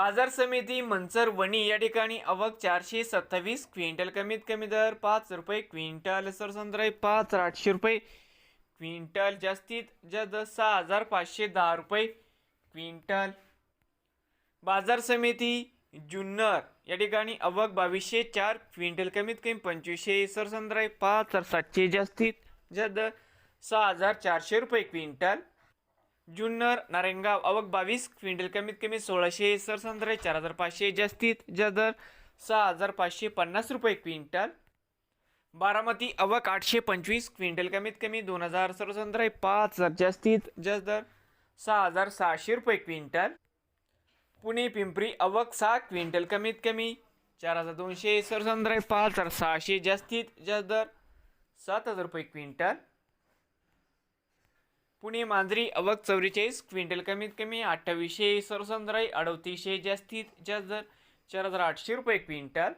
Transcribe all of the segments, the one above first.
बाजार समिती मंचर वणी या ठिकाणी अवक चारशे सत्तावीस क्विंटल कमीत कमी दर पाच रुपये क्विंटल सरसंद्राई पाच आठशे रुपये क्विंटल जास्तीत जास्त सहा हजार पाचशे दहा रुपये क्विंटल बाजार समिती जुन्नर या ठिकाणी अवक बावीसशे चार क्विंटल कमीत कमी पंचवीसशे सरसंद्राई पाच सातशे जास्तीत जास्त सहा हजार चारशे रुपये क्विंटल जुन्नर नारायणगाव अवक बावीस क्विंटल कमीत कमी सोळाशे सरसंद्रे चार हजार पाचशे जास्तीत जास्त दर सहा हजार पाचशे पन्नास रुपये क्विंटल. बारामती अवक आठशे पंचवीस क्विंटल कमीत कमी दोन हजार सरसंद्रे पाच हजार जास्तीत जास्त दर सहा हजार सहाशे रुपये क्विंटल. पुणे पिंपरी अवक सहा क्विंटल कमीत कमी चार हजार दोनशे सरसंद्रे पाच हजार सहाशे जास्तीत जास्त दर सात हजार रुपये क्विंटल. पुणे मांजरी अवक चौवेचाळीस क्विंटल कमीत कमी अठ्ठावीसशे सरसंद्राई अडतीसशे जास्तीत जास्त दर चार हजार आठशे रुपये क्विंटल.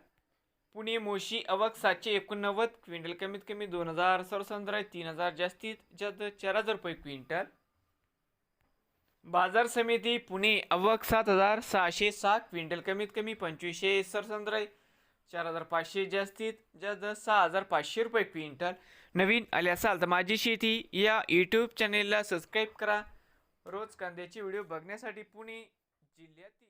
पुणे मोशी अवक सातशे एकोणनव्वद क्विंटल कमीत कमी दोन हजार सरसंद्राई तीन हजार जास्तीत जास्त दर चार हजार रुपये क्विंटल. बाजार समिती पुणे अवक सात हजार सहाशे सहा क्विंटल कमीत कमी पंचवीसशे सरसंद्राई चार हजार पाचशे जास्तीत जास्त सहा हजार पाचशे रुपये क्विंटल नवीन आले असाल तर माझी शेती या यूट्यूब चॅनेलला सबस्क्राईब करा. रोज कांद्याचे व्हिडिओ बघण्यासाठी पुणे जिल्ह्यातील